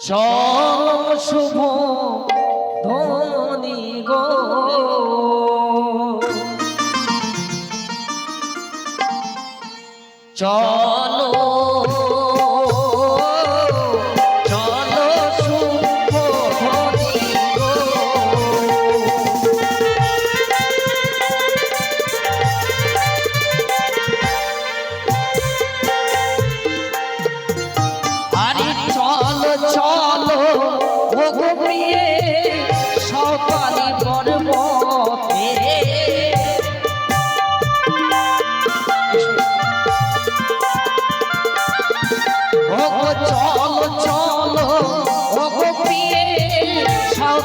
চল শুভ ধনী গো। চলো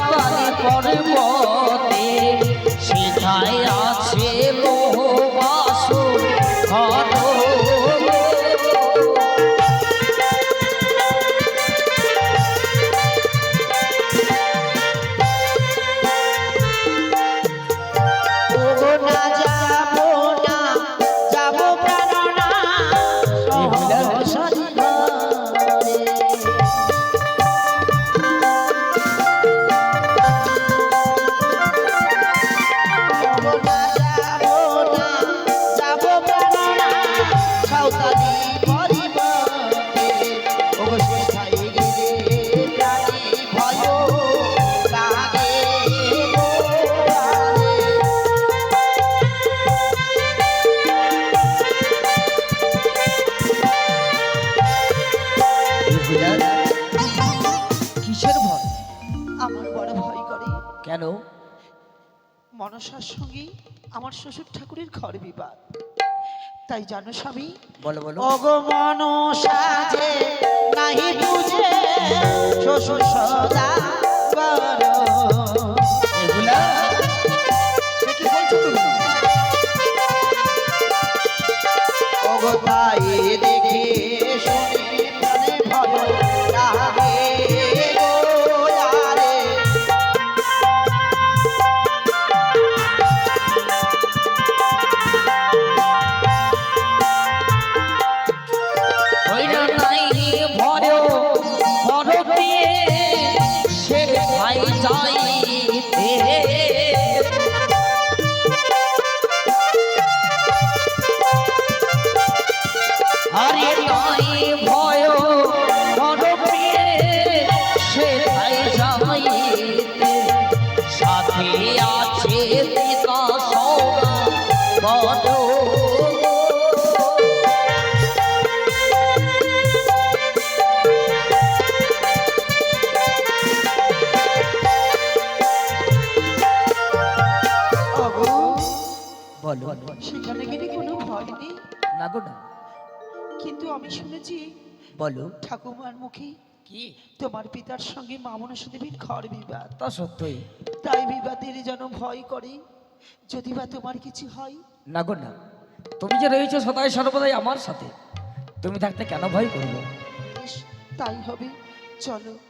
সকালে পর্বতে সেথায় আছে লোহবাসু ঘর মনসার সঙ্গে আমার শ্বশুর ঠাকুরের ঘর বিবাদ। তাই জানো স্বামী? বলো বলো। অগো মনসা যে নাহি বুঝে শ্বশুর সদা বলো সেখানে গেলে কোনো ভয় নেই? না গো না। কিন্তু আমি শুনেছি বলো। ঠাকুমার মুখে কি? তোমার পিতার সঙ্গে মামনসা দেবীর ঘর বিবাদ। তা সত্যই। তাই বিবাদের যেন ভয় করে। যদি বা তোমার কিছু হয়? না গো না। তুমি যে রয়েছো সদাই সর্বদাই আমার সাথে তুমি থাকতে কেন ভয় করব? বেশ, তাই হবে। চলো।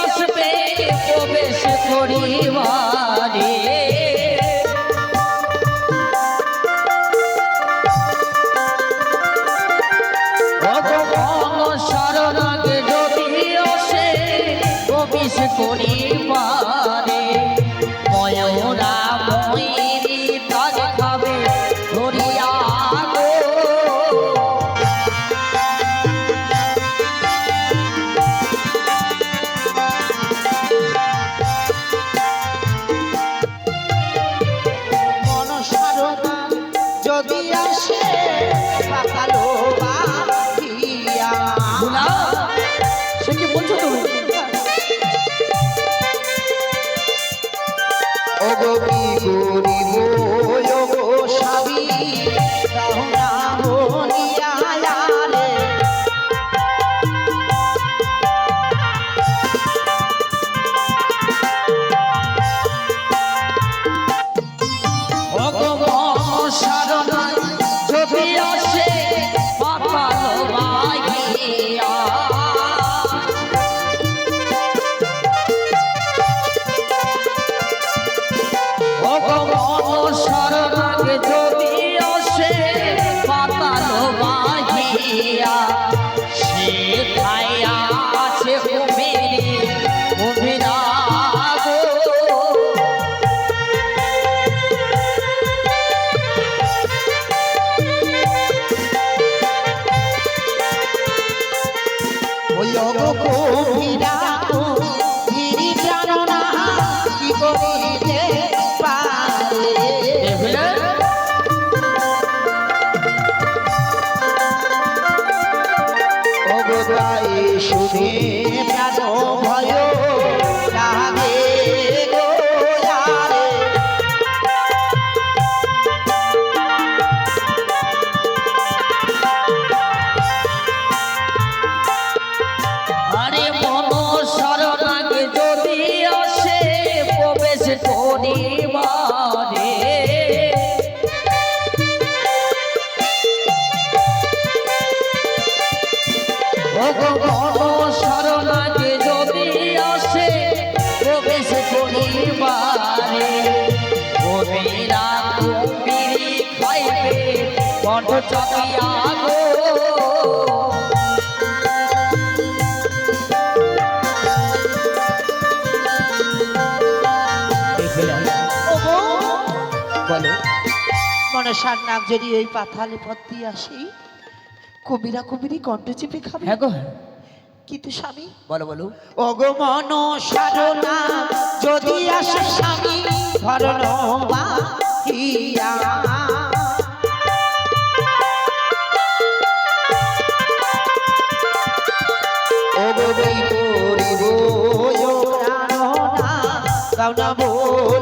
আসবে প্রবেশ করিবারে যদি আসে পাতালো ভোলা সে কি তুমি ওগো কি শুনে প্রাণ মনসার নাক যদি এই পাথালে পথ আসি কবিরা কবিরি কণ্ঠ চেপে খাবে হ্যাঁ গো কিন্তু স্বামী বলো বলো ওগো মন সাধনা যদি আসে স্বামী ধরণ বাহিয়া গাউনা বলিয়া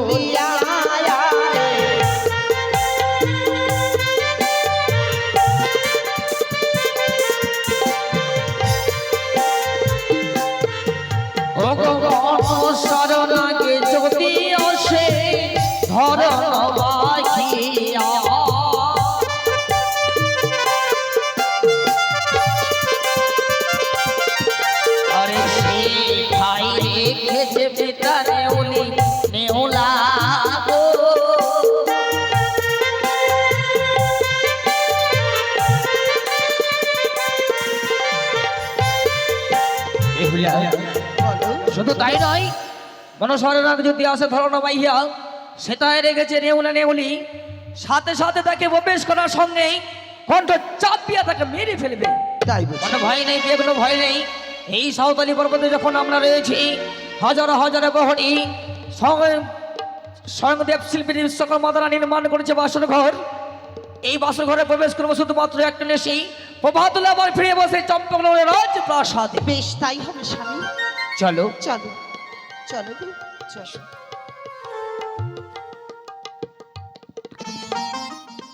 শুধু তাই নয় মনসরনাথ যদি আসে ধরনা বাইয়া সেটাই রেখেছে নেউলা নেউলি সাথে সাথে তাকে প্রবেশ করার সঙ্গেই কণ্ঠ চাপিয়া তাকে মেরে ফেলবে। তাই কোনো ভয় নেই বিয়ে কোনো ভয় নেই। এই সাঁওতালি পর্বতে যখন আমরা রয়েছি হাজার হাজার বহরি সঙ্গে স্বয়ং দেব শিল্পী সকল মাদারা নির্মাণ করেছে বাসন ঘর এই বাসন ঘরে প্রবেশ করব শুধুমাত্র একটা নেশি প্রভাতুল আবার ফিরে বসে চম্পক রাজ প্রাসাদে বেশ তাই হবে স্বামী। চলো। চলো চলো চলো।